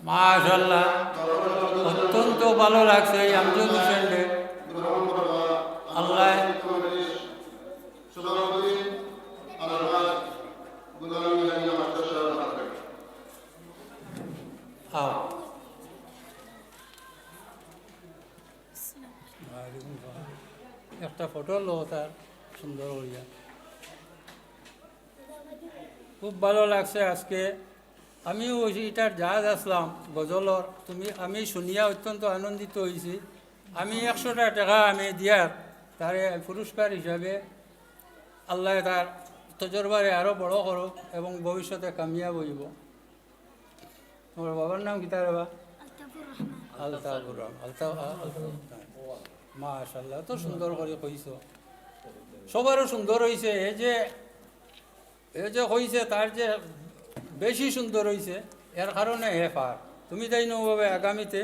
মাশাল্লাহ অত্যন্ত ভালো লাগছে আমজদ হোসেনকে গ্রহণ করা আল্লাহ সভাপতি আল্লাহ গুলাম ইয়াহিয়া মাস্টার সাহেব থাকবেন আও একটা ফটো লো তার, সুন্দর করিয়া খুব ভালো লাগছে আজকে। আমিও এটার জাহাজ আসলাম, গজলর। তুমি, আমি শুনিয়া অত্যন্ত আনন্দিত হয়েছি আমি একশোটা টাকা আমি দিয়ার, তারে পুরস্কার হিসাবে আল্লাহ তার তজরবারে আরও বড় করুক এবং ভবিষ্যতে কামিয়াব হইব। তোমার বাবার নাম কি তার বাবা? আলতাফুর রহমান। আলতাফ মাশাল্লাহ তো সুন্দর করে কইছ। সবারও সুন্দর হয়েছে এই যে এ যে হয়েছে তার যে বেশি সুন্দর হয়েছে এর কারণে হে পার। তুমি তাই নভাবে আগামীতে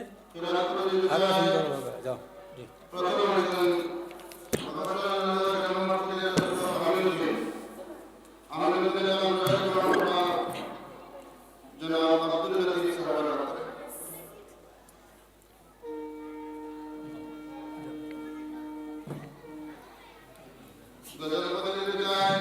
আরও সুন্দর হবে। যাও Gracias.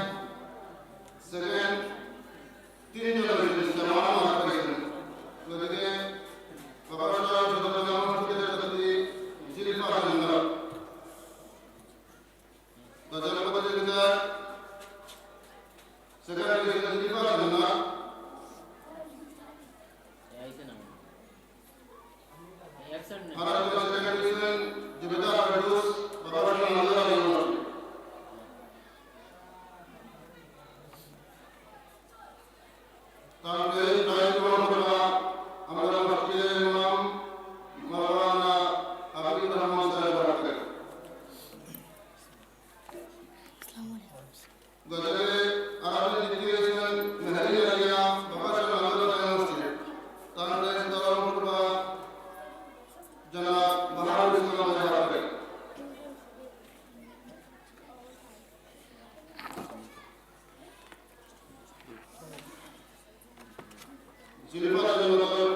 জিলিফা জনগর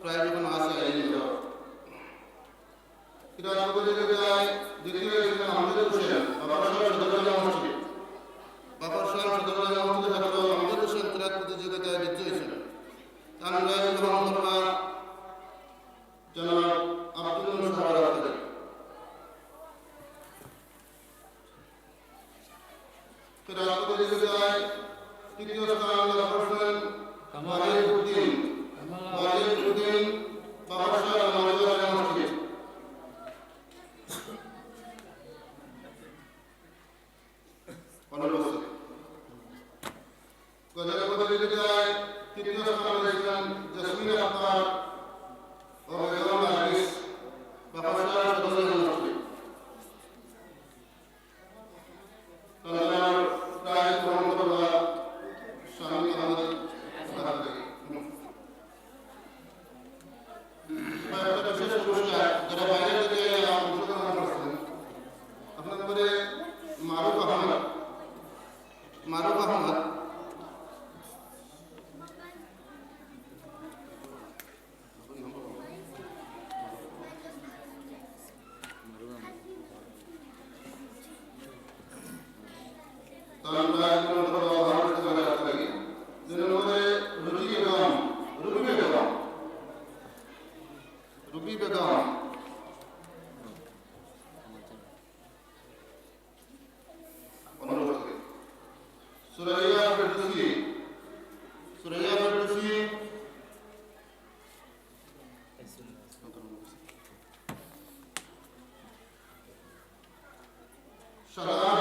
প্রায় যখন আসে নিত এটা উপজেলায় দ্বিতীয় আহমেদ হোসেন বাবার সাহেব সদরজা মসজিদ বাবার সাহেব সদরজা মসজিদ তৃতীয় স্থান লাভ করছেন গজল প্রতিযোগিতায় তৃতীয় স্থান রয়েছেন জসমিন আক্তার ও বেগম হারিস বাবা সাহেব সদস্য মসজিদ তার প্রায় গ্রহণ করা স্বামী আমাদের একটা বিশেষ পুরস্কার যারা বাইরে থেকে অংশগ্রহণ করছেন আপনাদের মধ্যে মারুফ আহমদ মারুফ আহমদ তার প্রায় গ্রহণ করা ভারত থেকে আসতে লাগে দুই নম্বরে রুচি বেগম রুবি বেগম রুবি বেগম সুরাইয়া ফেরদৌসি। সুরাইয়া ফেরদৌসি। শাহজাহান